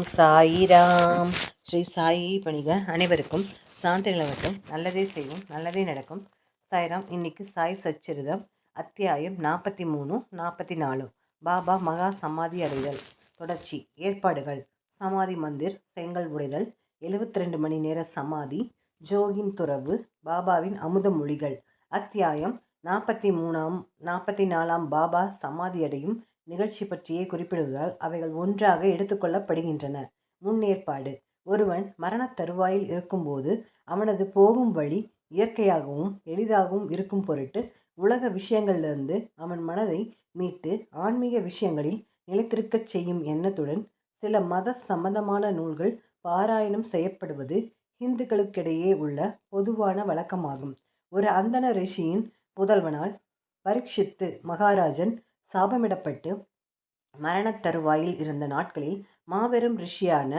ஓம் சாயிராம். ஸ்ரீ சாயி பணிக அனைவருக்கும் சாந்தி நிலவட்டும் நல்லதே செய்வோம் நல்லதே நடக்கும். சாய்ராம் இன்னைக்கு சாய் சச்சரிதம் அத்தியாயம் நாற்பத்தி மூணு நாற்பத்தி நாலு பாபா மகா சமாதி அடைதல் தொடர்ச்சி ஏற்பாடுகள். சமாதி மந்திர் செங்கல் உடைதல் எழுபத்தி ரெண்டு மணி நேர சமாதி ஜோகின் துறவு பாபாவின் அமுத மொழிகள். அத்தியாயம் நாற்பத்தி மூணாம் நாற்பத்தி நாலாம் பாபா சமாதியடையும் நிகழ்ச்சி பற்றியே குறிப்பிடுவதால் அவைகள் ஒன்றாக எடுத்துக்கொள்ளப்படுகின்றன. முன்னேற்பாடு. ஒருவன் மரணத் தருவாயில் இருக்கும்போது அவனது போகும் வழி இயற்கையாகவும் எளிதாகவும் இருக்கும் பொருட்டு உலக விஷயங்களிலிருந்து அவன் மனதை மீட்டு ஆன்மீக விஷயங்களில் நிலைத்திருக்கச் செய்யும் எண்ணத்துடன் சில மத சம்பந்தமான நூல்கள் பாராயணம் செய்யப்படுவது இந்துக்களுக்கிடையே உள்ள பொதுவான வழக்கமாகும். ஒரு அந்தன ரிஷியின் புதல்வனால் பரீட்சித்து மகாராஜன் சாபமிடப்பட்டு மரணத் தருவாயில் இருந்த நாட்களில் மாபெரும் ரிஷியான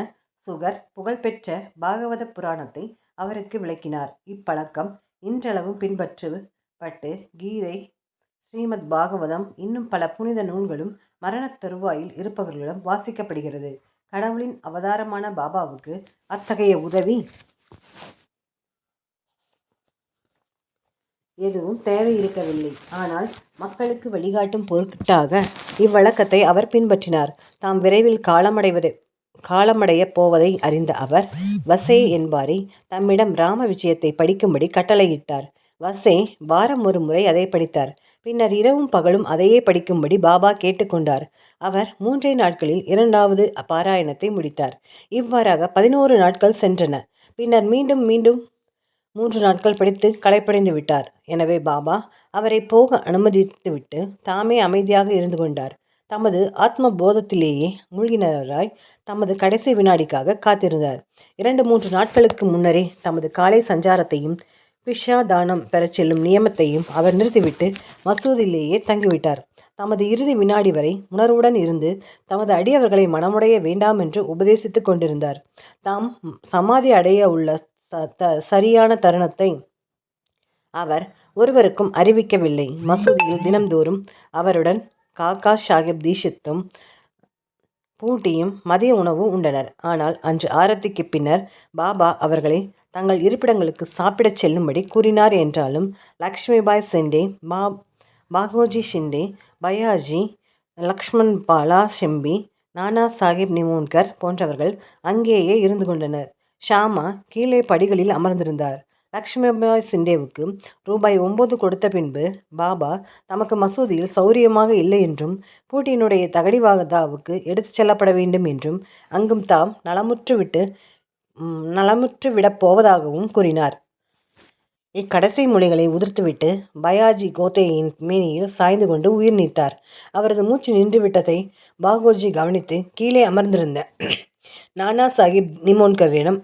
சுகர் புகழ்பெற்ற பாகவத புராணத்தை அவருக்கு விளக்கினார். இப்பழக்கம் இன்றளவும் பின்பற்றப்பட்டு கீதை ஸ்ரீமத் பாகவதம் இன்னும் பல புனித நூல்களும் மரணத் தருவாயில் இருப்பவர்களிடம் வாசிக்கப்படுகிறது. கடவுளின் அவதாரமான பாபாவுக்கு அத்தகைய உதவி எதுவும் தேவை இருக்கவில்லை ஆனால் மக்களுக்கு வழிகாட்டும் பொருட்டாக இவ்வழக்கத்தை அவர் பின்பற்றினார். தாம் விரைவில் காலமடைவதை காலமடையப் போவதை அறிந்த அவர் வசே என்பாரை தம்மிடம் ராம விஜயத்தை படிக்கும்படி கட்டளையிட்டார். வசே வாரம் ஒரு முறை அதை படித்தார். பின்னர் இரவும் பகலும் அதையே படிக்கும்படி பாபா கேட்டுக்கொண்டார். அவர் மூன்றே நாட்களில் இரண்டாவது பாராயணத்தை முடித்தார். இவ்வாறாக பதினோரு நாட்கள் சென்றன. பின்னர் மீண்டும் மீண்டும் மூன்று நாட்கள் படித்து களைப்படைந்து விட்டார். எனவே பாபா அவரை போக அனுமதித்துவிட்டு தாமே அமைதியாக இருந்து கொண்டார். தமது ஆத்ம போதத்திலேயே மூழ்கினராய் தமது கடைசி வினாடிக்காக காத்திருந்தார். இரண்டு மூன்று நாட்களுக்கு முன்னரே தமது காலை சஞ்சாரத்தையும் பிஷா தானம் பெறச் செல்லும் நியமத்தையும் அவர் நிறுத்திவிட்டு மசூதியிலேயே தங்கிவிட்டார். தமது இறுதி வினாடி வரை உணர்வுடன் இருந்து தமது அடியவர்களை மனமுடைய வேண்டாம் என்று உபதேசித்துக் கொண்டிருந்தார். தாம் சமாதி அடைய உள்ள த சரியான தருணத்தை அவர் ஒருவருக்கும் அறிவிக்கவில்லை. மசூதியில் தினம்தோறும் அவருடன் காக்கா சாஹிப் தீஷித்தும் பூட்டியும் மதிய உணவு உண்டனர். ஆனால் அன்று ஆரத்திக்கு பின்னர் பாபா அவர்களை தங்கள் இருப்பிடங்களுக்கு சாப்பிடச் செல்லும்படி கூறினார் என்றாலும் லக்ஷ்மிபாய் செண்டே பா பாகோஜி ஷிண்டே பயாஜி லக்ஷ்மண் பாலா ஷெம்பி நானா சாஹிப் நிமோன்கர் போன்றவர்கள் அங்கேயே இருந்து கொண்டனர். ஷாமா கீழே படிகளில் அமர்ந்திருந்தார். லக்ஷ்மிபாய் சிண்டேவுக்கு ரூபாய் ஒம்பது கொடுத்த பின்பு பாபா தமக்கு மசூதியில் சௌரியமாக இல்லை என்றும் பூட்டியினுடைய தகடிவாகதாவுக்கு எடுத்துச் செல்லப்பட வேண்டும் என்றும் அங்கும் தாம் நலமுற்று விட்டு நலமுற்று விடப் போவதாகவும் கூறினார். இக்கடைசி மொழிகளை உதிர்த்துவிட்டு பயாஜி கோத்தேயின் மேனியில் சாய்ந்து கொண்டு உயிர் நீத்தார். அவரது மூச்சு நின்றுவிட்டதை பாகோஜி கவனித்து கீழே அமர்ந்திருந்த நானா சாஹிப் நிமோன்கரிடம்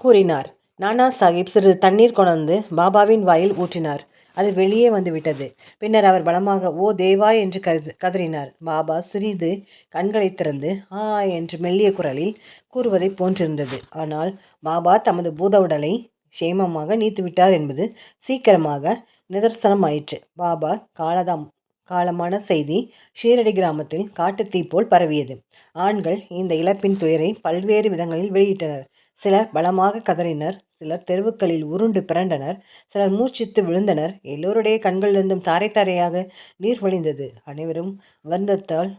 கூறினார். நானா சாஹிப் சிறிது தண்ணீர் கொண்டு பாபாவின் வாயில் ஊற்றினார். அது வெளியே வந்து விட்டது பின்னர் அவர் பலமாக ஓ தேவா என்று கது கதறினார். பாபா சிறிது கண்களை திறந்து ஆ என்று மெல்லிய குரலில் கூறுவதை போன்றிருந்தது. ஆனால் பாபா தமது பூத உடலை சேமமாக நீத்துவிட்டார் என்பது சீக்கிரமாக நிதர்சனமாயிற்று. பாபா காலதாம் காலமான செய்தி ஷீரடி கிராமத்தில் காட்டுத்தீ போல் பரவியது. ஆண்கள் இந்த இழப்பின் துயரை பல்வேறு விதங்களில் வெளியிட்டனர். சிலர் பலமாக கதறினர் சிலர் தெருவுக்களில் உருண்டு பிறண்டனர் சிலர் மூச்சித்து விழுந்தனர். எல்லோருடைய கண்களிலிருந்தும் தாரை தாரையாக நீர் வழிந்தது. அனைவரும் வருந்தத்தால்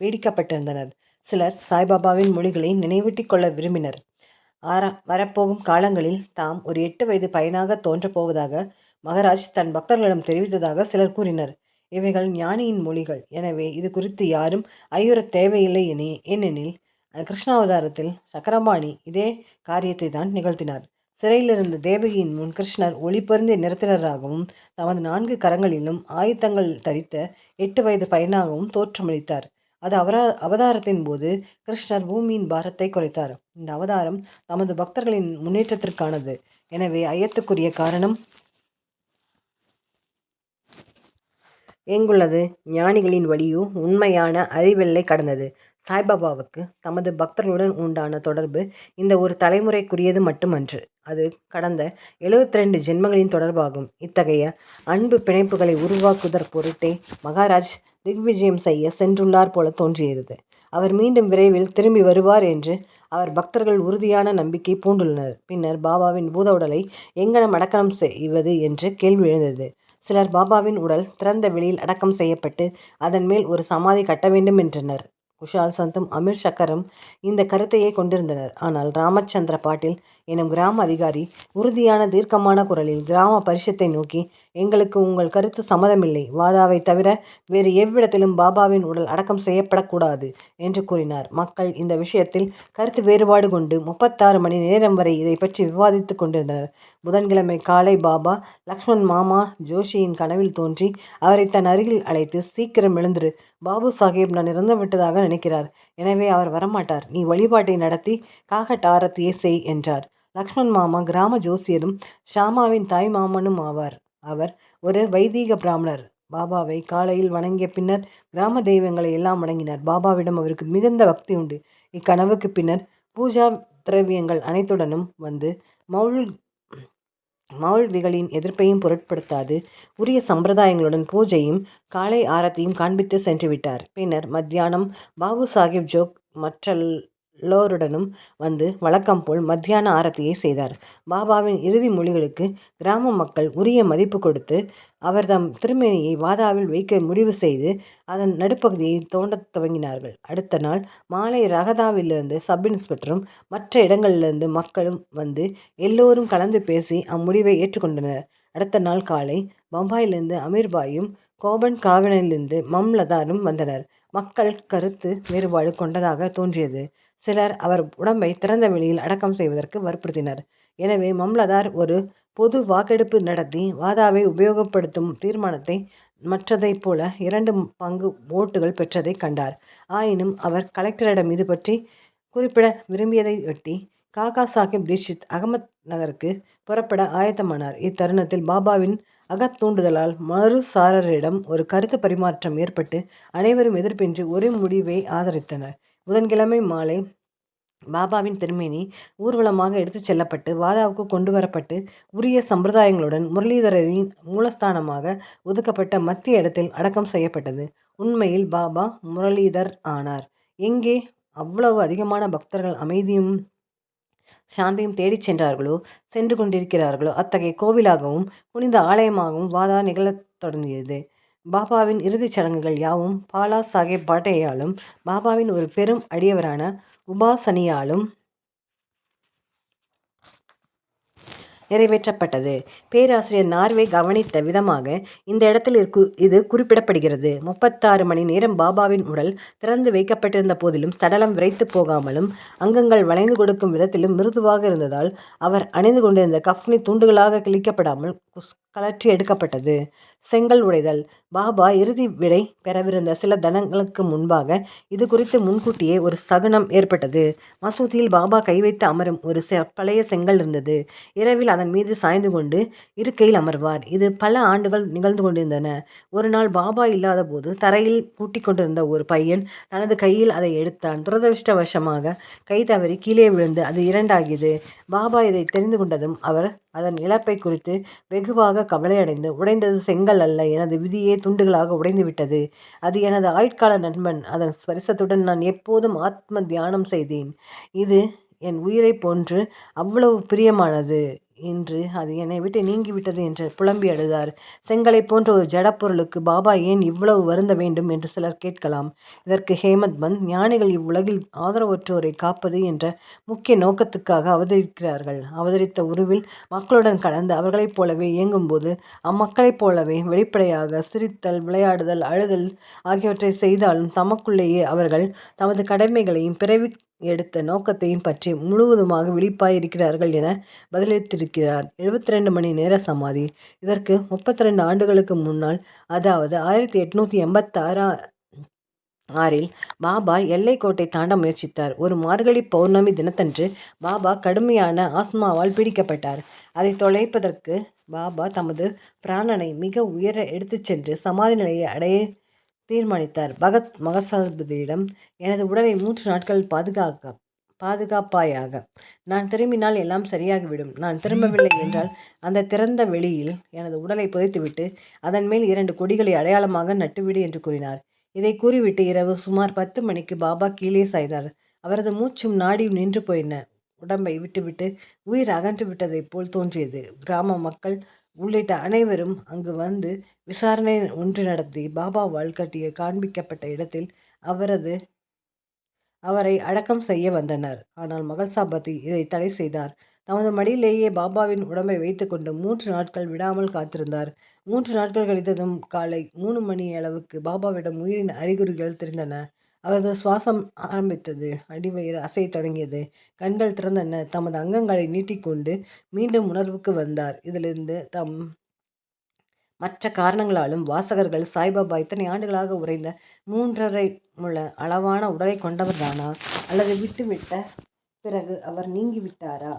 பீடிக்கப்பட்டிருந்தனர் சிலர் சாய்பாபாவின் மொழிகளை நினைவூட்டிக் கொள்ள விரும்பினர். ஆரா வரப்போகும் காலங்களில் தாம் ஒரு எட்டு வயது பையனாக தோன்றப்போவதாக மகராஜ் தன் பக்தர்களிடம் தெரிவித்ததாக சிலர் கூறினர். இவைகள் ஞானியின் மொழிகள். எனவே இது குறித்து யாரும் ஐயுறத் தேவையில்லை என ஏனெனில் கிருஷ்ணாவதாரத்தில் சக்கரபாணி இதே காரியத்தை தான் நிகழ்த்தினார். சிறையிலிருந்த தேவகியின் முன் கிருஷ்ணர் ஒளி பொருந்திய நிறத்தினராகவும் தமது நான்கு கரங்களிலும் ஆயுத்தங்கள் தரித்த எட்டு வயது பையனாகவும் தோற்றமளித்தார். அது அவரா அவதாரத்தின் போது கிருஷ்ணர் பூமியின் பாரத்தை குறைத்தார். இந்த அவதாரம் தமது பக்தர்களின் முன்னேற்றத்திற்கானது. எனவே ஐயத்துக்குரிய காரணம்? எங்குள்ளது? ஞானிகளின் வழியோ உண்மையான அறிவெல்லை கடந்தது. சாய்பாபாவுக்கு தமது பக்தர்களுடன் உண்டான தொடர்பு இந்த ஒரு தலைமுறைக்குரியது மட்டுமன்று அது கடந்த எழுபத்தி ரெண்டு ஜென்மங்களின் தொடர்பாகும் இத்தகைய அன்பு பிணைப்புகளை உருவாக்குதற் பொருட்டே மகாராஜ் திக்விஜயம் செய்ய சென்றுள்ளார் போல தோன்றியது அவர் மீண்டும் விரைவில் திரும்பி வருவார் என்று அவர் பக்தர்கள் உறுதியான நம்பிக்கை பூண்டுள்ளனர். பின்னர் பாபாவின் பூத உடலை எங்கனம் அடக்கணம் செய்வது என்று கேள்வி எழுந்தது. சிலர் பாபாவின் உடல் திறந்த வெளியில் அடக்கம் செய்யப்பட்டு அதன் மேல் ஒரு சமாதி கட்ட வேண்டும் என்றனர். குஷால் சந்தும் அமீர் சக்கரும் இந்த கருத்தையே கொண்டிருந்தனர். ஆனால் ராமச்சந்திர பாட்டில் எனும் கிராம அதிகாரி உறுதியான தீர்க்கமான குரலில் கிராம பரிஷத்தை நோக்கி எங்களுக்கு உங்கள் கருத்து சம்மதமில்லை. வாதாவைத் தவிர வேறு எவ்விடத்திலும் பாபாவின் உடல் அடக்கம் செய்யப்படக்கூடாது என்று கூறினார். மக்கள் இந்த விஷயத்தில் கருத்து வேறுபாடு கொண்டு முப்பத்தாறு மணி நேரம் வரை இதை பற்றி விவாதித்துக் கொண்டிருந்தனர். புதன்கிழமை காலை பாபா லக்ஷ்மண் மாமா ஜோஷியின் கனவில் தோன்றி அவரை தன் அருகில் அழைத்து சீக்கிரம் எழுந்திரு. பாபு சாஹேப் நான் இறந்துவிட்டதாக நினைக்கிறார். எனவே அவர் வரமாட்டார். நீ வழிபாட்டை நடத்தி காகட் செய் என்றார். லக்ஷ்மண் மாமா கிராம ஜோசியரும் ஷாமாவின் தாய் மாமனும் ஆவார். அவர் ஒரு வைதீக பிராமணர். பாபாவை காலையில் வணங்கிய பின்னர் கிராம தெய்வங்களை எல்லாம் வணங்கினார். பாபாவிடம் அவருக்கு மிகுந்த பக்தி உண்டு. இக்கனவுக்குப் பின்னர் பூஜா திரவியங்கள் அனைத்துடனும் வந்து மௌல்விகளின் எதிர்ப்பையும் பொருட்படுத்தாது உரிய சம்பிரதாயங்களுடன் பூஜையும் காலை ஆரத்தியும் காண்பித்து சென்றுவிட்டார். பின்னர் மத்தியானம் பாபு சாஹிப் ஜோக் எல்லோருடனும் வந்து வழக்கம் போல் மத்தியான ஆரத்தியை செய்தார். பாபாவின் இறுதி மொழிகளுக்கு கிராம மக்கள் உரிய மதிப்பு கொடுத்து அவர்தம் திருமேனியை வாதாவில் வைக்க முடிவு செய்து அதன் நடுப்பகுதியை தோண்டத் துவங்கினார்கள். அடுத்த நாள் மாலை ரகதாவிலிருந்து சப்-இன்ஸ்பெக்டரும் மற்ற இடங்களிலிருந்து மக்களும் வந்து எல்லோரும் கலந்து பேசி அம்முடிவை ஏற்றுக்கொண்டனர். அடுத்த நாள் காலை பம்பாயிலிருந்து அமீர்பாயும் கோபன் காவினிலிருந்து மம்லதாரும் வந்தனர். மக்கள் கருத்து வேறுபாடு கொண்டதாக தோன்றியது. சிலர் அவர் உடம்பை திறந்த வெளியில் அடக்கம் செய்வதற்கு வற்புறுத்தினர். எனவே மம்லதார் ஒரு பொது வாக்கெடுப்பு நடத்தி வாதாவை உபயோகப்படுத்தும் தீர்மானத்தை மற்றதைப் போல இரண்டு பங்கு ஓட்டுகள் பெற்றதை கண்டார். ஆயினும் அவர் கலெக்டரிடம் இது பற்றி குறிப்பிட விரும்பியதையொட்டி காகா சாஹிப் தீஷித் அகமத் நகருக்கு புறப்பட ஆயத்தமானார். இத்தருணத்தில் பாபாவின் அகத்தூண்டுதலால் மறுசாரரிடம் ஒரு கருத்து பரிமாற்றம் ஏற்பட்டு அனைவரும் எதிர்ப்பின்றி ஒரே முடிவை ஆதரித்தனர். புதன்கிழமை மாலை பாபாவின் திருமேனி ஊர்வலமாக எடுத்துச் செல்லப்பட்டு வாதாவுக்கு கொண்டு வரப்பட்டு உரிய சம்பிரதாயங்களுடன் முரளிதரரின் மூலஸ்தானமாக ஒதுக்கப்பட்ட மத்திய இடத்தில் அடக்கம் செய்யப்பட்டது. உண்மையில் பாபா முரளீதர் ஆனார். எங்கே அவ்வளவு அதிகமான பக்தர்கள் அமைதியும் சாந்தியும் தேடிச் சென்றார்களோ சென்று கொண்டிருக்கிறார்களோ அத்தகைய கோவிலாகவும் புனித ஆலயமாகவும் வாதா நிகழத் தொடங்கியது. பாபாவின் இறுதிச் சடங்குகள் யாவும் பாலா சாஹேப் பாட்டேயாலும் பாபாவின் ஒரு பெரும் அடியவரான உபாசனியாலும் நிறைவேற்றப்பட்டது. பேராசிரியர் நார்வே கவனித்த விதமாக இந்த இடத்தில் இது குறிப்பிடப்படுகிறது. முப்பத்தாறு மணி நேரம் பாபாவின் உடல் திறந்து வைக்கப்பட்டிருந்த போதிலும் சடலம் விரைத்து போகாமலும் அங்கங்கள் வளைந்து கொடுக்கும் விதத்திலும் மிருதுவாக இருந்ததால் அவர் அணிந்து கொண்டிருந்த கஃப்னி துண்டுகளாக கிழிக்கப்படாமல் கழற்றி எடுக்கப்பட்டது. செங்கல் உடைதல் பாபா இறுதி விடை பெறவிருந்த சில தனங்களுக்கு முன்பாக இது குறித்து முன்கூட்டியே ஒரு சகுனம் ஏற்பட்டது. மசூதியில் பாபா கை வைத்து அமரும் ஒரு பழைய செங்கல் இருந்தது. இரவில் அதன் மீது சாய்ந்து கொண்டு இருக்கையில் அமர்வார். இது பல ஆண்டுகள் நிகழ்ந்து கொண்டிருந்தன. ஒரு நாள் பாபா இல்லாதபோது தரையில் பூட்டிக் கொண்டிருந்த ஒரு பையன் தனது கையில் அதை எடுத்தான். துரதிருஷ்டவசமாக கை தவறி கீழே விழுந்து அது இரண்டாகியது. பாபா இதை தெரிந்து கொண்டதும் அவர் அதன் இழப்பைக் குறித்து வெகுவாக கவலையடைந்து உடைந்தது செங்கல் அல்ல எனது விதியே துண்டுகளாக உடைந்துவிட்டது. அது எனது ஆயுட்கால நண்பன். அதன் ஸ்பரிசத்துடன் நான் எப்போதும் ஆத்ம தியானம் செய்தேன். இது என் உயிரைப் போன்று அவ்வளவு பிரியமானது. இன்று அது என்னை விட்டு நீங்கிவிட்டது என்று புலம்பி அழுதார். செங்கலைப் போன்ற ஒரு ஜடப்பொருளுக்கு பாபா ஏன் இவ்வளவு வருந்த வேண்டும் என்று சிலர் கேட்கலாம். இதற்கு ஹேமத் பந்த் ஞானிகள் இவ்வுலகில் ஆதரவற்றோரை காப்பது என்ற முக்கிய நோக்கத்துக்காக அவதரிக்கிறார்கள். அவதரித்த உருவில் மக்களுடன் கலந்து அவர்களைப் போலவே இயங்கும்போது அம்மக்களைப் போலவே வெளிப்படையாக சிரித்தல் விளையாடுதல் அழுதல் ஆகியவற்றை செய்தாலும் தமக்குள்ளேயே அவர்கள் தமது கடமைகளையும் பிறவி எடுத்த நோக்கத்தையும் பற்றி முழுவதுமாக விழிப்பாய் இருக்கிறார்கள் என பதிலளித்திருக்கிறார். இருக்கிறார் எழுபத்தி ரெண்டு மணி நேர சமாதி இதற்கு முப்பத்திரண்டு ஆண்டுகளுக்கு முன்னால் அதாவது ஆயிரத்தி எட்நூற்றி எண்பத்தாறா ஆறில் பாபா எல்லைக்கோட்டை தாண்ட முயற்சித்தார். ஒரு மார்கழி பௌர்ணமி தினத்தன்று பாபா கடுமையான ஆஸ்துமாவால் பீடிக்கப்பட்டார். அதை தொலைப்பதற்கு பாபா தமது பிராணனை மிக உயர எடுத்துச் சென்று சமாதி நிலையை அடைய தீர்மானித்தார். பகத் மகசபாதியிடம் எனது உடலை மூன்று நாட்கள் பாதுகாக்க பாதுகாப்பாயாக. நான் திரும்பினால் எல்லாம் சரியாகிவிடும். நான் திரும்பவில்லை என்றால் அந்த திறந்த வெளியில் எனது உடலை புதைத்துவிட்டு அதன்மேல் இரண்டு கொடிகளை அடையாளமாக நட்டுவிடு என்று கூறினார். இதை கூறிவிட்டு இரவு சுமார் பத்து மணிக்கு பாபா கீழே சாய்ந்தார் அவரது மூச்சும் நாடியும் நின்று போயின உடம்பை விட்டுவிட்டு உயிர் அகன்று விட்டதைப் போல் தோன்றியது கிராம மக்கள் உள்ளிட்ட அனைவரும் அங்கு வந்து விசாரணை ஒன்று நடத்தி பாபாவால் கட்டிய காண்பிக்கப்பட்ட இடத்தில் அவரது அவரை அடக்கம் செய்ய வந்தனர். ஆனால் மகள் சாபதி இதை தடை செய்தார். தமது மடியிலேயே பாபாவின் உடம்பை வைத்துக்கொண்டு மூன்று நாட்கள் விடாமல் காத்திருந்தார். மூன்று நாட்கள் கழித்ததும் காலை மூணு மணி அளவுக்கு பாபாவிடம் உயிரின் அறிகுறிகள் தெரிந்தன. அவரது சுவாசம் ஆரம்பித்தது. அடிவயிறு அசைய தொடங்கியது. கண்கள் திறந்தன. தமது அங்கங்களை நீட்டிக்கொண்டு மீண்டும் உணர்வுக்கு வந்தார். இதிலிருந்து தம் மற்ற காரணங்களாலும் வாசகர்கள் சாய்பாபா இத்தனை ஆண்டுகளாக உறைந்த மூன்றரை முழ அளவான உடலை கொண்டவர்தானா? அல்லது விட்டுவிட்ட பிறகு அவர் நீங்கிவிட்டாரா?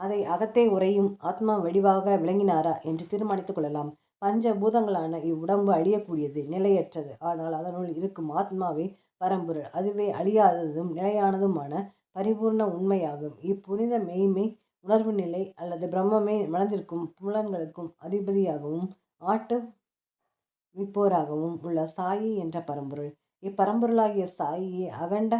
அதை அகத்தே உறையும் ஆத்மா வடிவாக விளங்கினாரா என்று தீர்மானித்துக் கொள்ளலாம். பஞ்ச பூதங்களான இவ்வுடம்பு அழியக்கூடியது நிலையற்றது. ஆனால் அதனுள் இருக்கும் ஆத்மாவே பரம்பொருள். அதுவே அழியாததும் நிலையானதுமான பரிபூர்ண உண்மையாகும். இப்புனித மெய்மை உணர்வு நிலை அல்லது பிரம்மமே மனதிற்கும் புலன்களுக்கும் அதிபதியாகவும் ஆட்டு விப்போராகவும் உள்ள சாயி என்ற பரம்பொருள். இப்பரம்பொருளாகிய சாயியை அகண்ட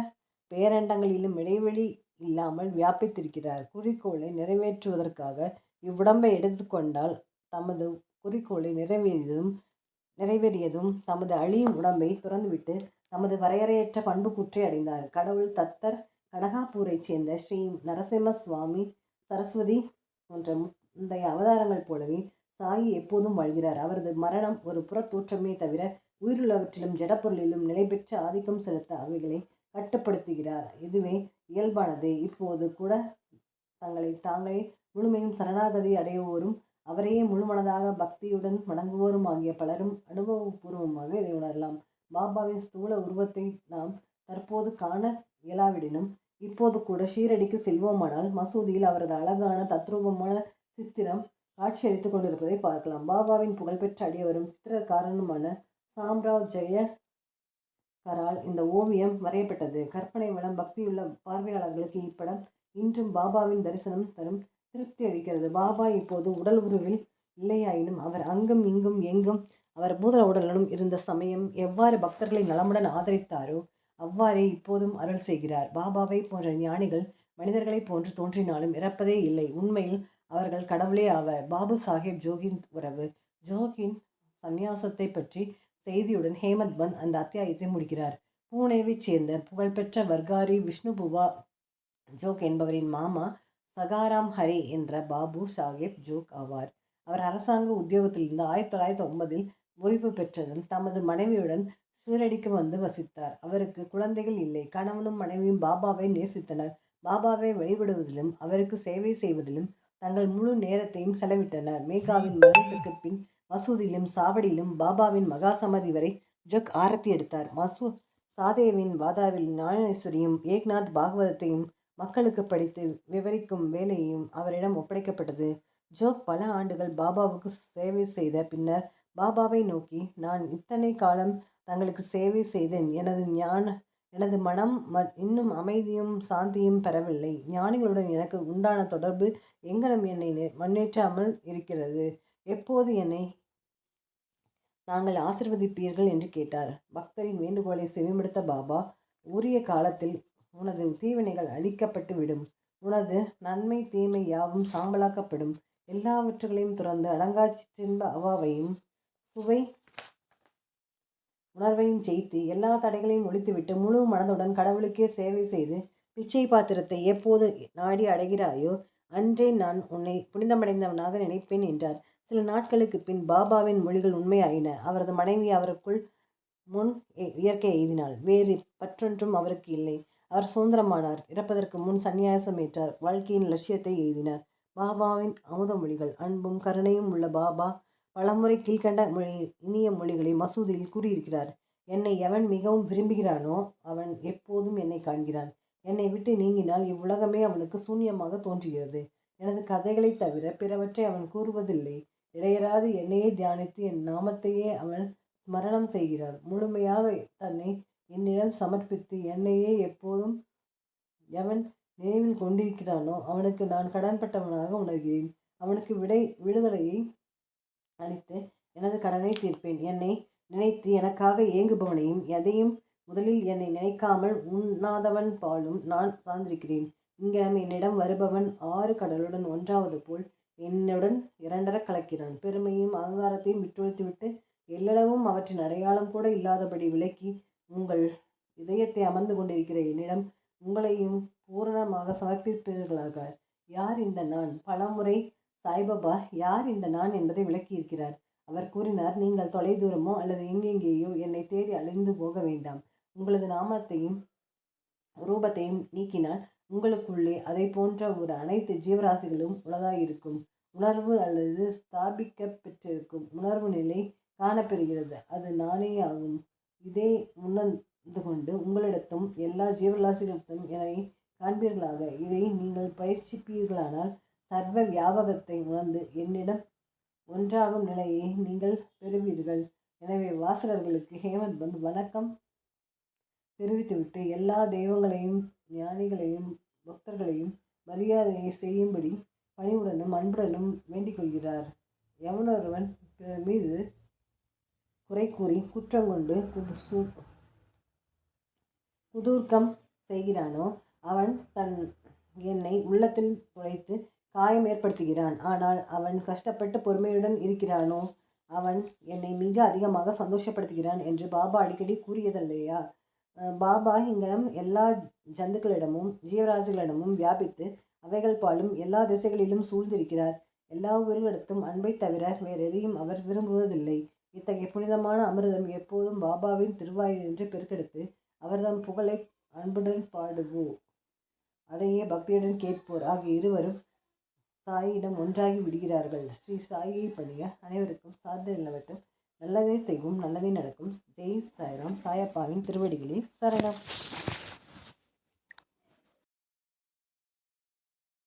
பேரண்டங்களிலும் இடைவெளி இல்லாமல் வியாபித்திருக்கிறார். குறிக்கோளை நிறைவேற்றுவதற்காக இவ்வுடம்பை எடுத்துக்கொண்டால் தமது குறிக்கோளை நிறைவேறியதும் நிறைவேறியதும் தமது அழியும் உடம்பை துறந்துவிட்டு தமது வரையறையற்ற பண்புக்கூற்றை அடைந்தார். கடவுள் தத்தர் கடகாப்பூரைச் சேர்ந்த ஸ்ரீ நரசிம்ம சுவாமி சரஸ்வதி போன்ற முந்தைய அவதாரங்கள் போலவே சாயி எப்போதும் வாழ்கிறார். அவரது மரணம் ஒரு புறத்தோற்றமே தவிர உயிருள்ளவற்றிலும் ஜடப்பொருளிலும் நிலைபெற்ற ஆதிக்கம் செலுத்த அவைகளை கட்டுப்படுத்துகிறார். இதுவே இயல்பானது. இப்போது கூட தங்களை தாங்களே முழுமையும் சரணாகதி அடைவோரும் அவரையே முழுமனதாக பக்தியுடன் வணங்குவோரும் ஆகிய பலரும் அனுபவபூர்வமாக இதை உணரலாம். பாபாவின் ஸ்தூல உருவத்தை நாம் தற்போது காண இயலாவிடனும் இப்போது கூட ஷீரடிக்கு செல்வோமானால் மசூதியில் அவரது அழகான தத்ரூபமான சித்திரம் காட்சியளித்துக் கொண்டிருப்பதை பார்க்கலாம். பாபாவின் புகழ்பெற்ற அடியவரும் சித்திரக்காரனுமான சாம்ராவ் ஜெய கரால் இந்த ஓவியம் வரையப்பட்டது. கற்பனை வளம் பக்தியுள்ள பார்வையாளர்களுக்கு இப்படம் இன்றும் பாபாவின் தரிசனம் தரும் திருப்தி அளிக்கிறது. பாபா இப்போது உடல் உருவில் இல்லையாயினும் அவர் அங்கும் இங்கும் எங்கும் அவர் பூதல உடலுடன் இருந்த சமயம் எவ்வாறு பக்தர்களை நலமுடன் ஆதரித்தாரோ அவ்வாறே இப்போதும் அருள் செய்கிறார். பாபாவை போன்ற ஞானிகள் மனிதர்களைப் போன்று தோன்றினாலும் இறப்பதே இல்லை. உண்மையில் அவர்கள் கடவுளே ஆவர். பாபு சாஹேப் ஜோகின் உறவு. ஜோகின் சந்நியாசத்தை பற்றி செய்தியுடன் ஹேமந்த் பந்த் அந்த அத்தியாயத்தை முடிக்கிறார். பூனேவைச் சேர்ந்த புகழ்பெற்ற வர்காரி விஷ்ணுபுவா ஜோக் என்பவரின் மாமா சகாராம் ஹரே என்ற பாபு சாஹேப் ஜோக் ஆவார். அவர் அரசாங்க உத்தியோகத்திலிருந்து ஆயிரத்தி தொள்ளாயிரத்தி ஒன்பதில் ஓய்வு பெற்றதும் தமது மனைவியுடன் சூரடிக்கு வந்து வசித்தார். அவருக்கு குழந்தைகள் இல்லை. கணவனும் மனைவியும் பாபாவை நேசித்தனர். பாபாவை வழிபடுவதிலும் அவருக்கு சேவை செய்வதிலும் தங்கள் முழு நேரத்தையும் செலவிட்டனர். மேகாவின் மரணத்துக்கு பின் மசூதியிலும் சாவடியிலும் பாபாவின் மகாசமதி வரை ஜக் ஆரத்தி எடுத்தார். மசூ சாதேவின் வாதாவில் ஞானேஸ்வரியும் ஏக்நாத் பாகவதத்தையும் மக்களுக்கு படித்து விவரிக்கும் வேலையும் அவரிடம் ஒப்படைக்கப்பட்டது. ஜோக் பல ஆண்டுகள் பாபாவுக்கு சேவை செய்த பின்னர் பாபாவை நோக்கி நான் இத்தனை காலம் தங்களுக்கு சேவை செய்தேன். எனது ஞான எனது மனம் ம இன்னும் அமைதியும் சாந்தியும் பெறவில்லை. ஞானிகளுடன் எனக்கு உண்டான தொடர்பு எங்கனம் என்னை முன்னேற்றாமல் இருக்கிறது. எப்போது என்னை நாங்கள் ஆசிர்வதிப்பீர்கள் என்று கேட்டார். பக்தரின் வேண்டுகோளை செவிமடுத்த பாபா உரிய காலத்தில் உனது தீவினைகள் அழிக்கப்பட்டு விடும். உனது நன்மை தீமை யாவும் சாம்பலாக்கப்படும். எல்லாவற்றுகளையும் துறந்து அடங்காச்சிற்றின்ப அவாவையும் சுவை உணர்வையும் ஜெயித்து எல்லா தடைகளையும் ஒழித்துவிட்டு முழு மனதுடன் கடவுளுக்கே சேவை செய்து பிச்சை பாத்திரத்தை எப்போது நாடி அடைகிறாயோ அன்றே நான் உன்னை புனிதமடைந்தவனாக நினைப்பேன் என்றார். சில நாட்களுக்கு பின் பாபாவின் மொழிகள் உண்மையாயின. அவரது மனைவி அவருக்குள் முன் இயற்கை எய்தினாள். வேறு பற்றொன்றும் அவருக்கு இல்லை. அவர் சுதந்திரமானார். இறப்பதற்கு முன் சந்நியாசம் ஏற்றார். வாழ்க்கையின் லட்சியத்தை எய்தினார். பாபாவின் அமுத மொழிகள் அன்பும் கருணையும் உள்ள பாபா பலமுறை கீழ்கண்ட மொழி இனிய மொழிகளை மசூதியில் கூறியிருக்கிறார். என்னை எவன் மிகவும் விரும்புகிறானோ அவன் எப்போதும் என்னை காண்கிறான். என்னை விட்டு நீங்கினால் இவ்வுலகமே அவனுக்கு சூன்யமாக தோன்றுகிறது. எனது கதைகளை தவிர பிறவற்றை அவன் கூறுவதில்லை. இடையராது என்னையே தியானித்து என் நாமத்தையே அவன் ஸ்மரணம் செய்கிறான். முழுமையாக தன்னை என்னிடம் சமர்ப்பித்து என்னையே எப்போதும் எவன் நினைவில் கொண்டிருக்கிறானோ அவனுக்கு நான் கடன்பட்டவனாக உணர்கிறேன். அவனுக்கு விடை விடுதலையை அளித்து எனது கடனை தீர்ப்பேன். என்னை நினைத்து எனக்காக ஏங்குபவனையும் எதையும் முதலில் என்னை நினைக்காமல் உண்ணாதவன் பாலும் நான் சார்ந்திருக்கிறேன். இங்கனம் என்னிடம் வருபவன் ஆறு கடலுடன் ஒன்றாவது போல் என்னுடன் இரண்டர கலக்கிறான். பெருமையும் அகங்காரத்தையும் விட்டொழித்துவிட்டு எல்லளவும் அவற்றின் அடையாளம் கூட இல்லாதபடி விலக்கி உங்கள் இதயத்தை அமர்ந்து கொண்டிருக்கிற என்னிடம் உங்களையும் பூரணமாக சமர்ப்பிப்பீர்களாக யார் இந்த நான்? பலமுறை சாய்பாபா யார் இந்த நான் என்பதை விளக்கியிருக்கிறார். அவர் கூறினார் நீங்கள் தொலைதூரமோ அல்லது எங்கெங்கேயோ என்னை தேடி அலைந்து போக வேண்டாம். உங்களது நாமத்தையும் ரூபத்தையும் நீக்கினால் உங்களுக்குள்ளே அதை போன்ற ஒரு அனைத்து ஜீவராசிகளும் உலகாயிருக்கும். உணர்வு அல்லது ஸ்தாபிக்க பெற்றிருக்கும் உணர்வு நிலை காணப்பெறுகிறது. அது நானே ஆகும். இதே உணர்ந்து கொண்டு உங்களிடத்தும் எல்லா ஜீவராசிகளிடத்தும் என்னை காண்பீர்களாக. இதை நீங்கள் பயிற்சிப்பீர்களானால் சர்வ வியாபகத்தை உணர்ந்து என்னிடம் ஒன்றாகும் நிலையை நீங்கள் பெறுவீர்கள். எனவே வாசகர்களுக்கு ஹேமந்த் பந்த் வணக்கம். தெரிவித்துவிட்டு எல்லா தெய்வங்களையும் ஞானிகளையும் பக்தர்களையும் மரியாதையை செய்யும்படி பணிவுடனும் அன்புடனும் வேண்டிக் கொள்கிறார். எவனொருவன் பிறர் மீது குறை கூறி குற்றம் கொண்டு குது குதூர்க்கம் செய்கிறானோ அவன் தன் என்னை உள்ளத்தில் துளைத்து காயம் ஏற்படுத்துகிறான். ஆனால் அவன் கஷ்டப்பட்டு பொறுமையுடன் இருக்கிறானோ? அவன் என்னை மிக அதிகமாக சந்தோஷப்படுத்துகிறான் என்று பாபா அடிக்கடி கூறியதல்லையா? பாபா இங்கனம் எல்லா ஜந்துக்களிடமும் ஜீவராசிகளிடமும் வியாபித்து அவைகள் பாலும் எல்லா திசைகளிலும் சூழ்ந்திருக்கிறார். எல்லா உயிர்களிடத்தும் அன்பை தவிர வேறு எதையும் அவர் விரும்புவதில்லை. இத்தகைய புனிதமான அமிர்தம் எப்போதும் பாபாவின் திருவாயிலின்று பெருக்கெடுத்து அவர்தம் புகழை அன்புடன் பாடுவோ. அதையே பக்தியுடன் கேட்போர். ஆகிய இருவரும் சாயிடம் ஒன்றாகி விடுகிறார்கள். ஸ்ரீ சாயியை பணிய அனைவருக்கும் சார்ந்த நிலவட்டும் நல்லதே செய்வோம் நல்லதே நடக்கும். ஜெய் சாய்ராம் சாயப்பாவின் திருவடிகளே சரணம்.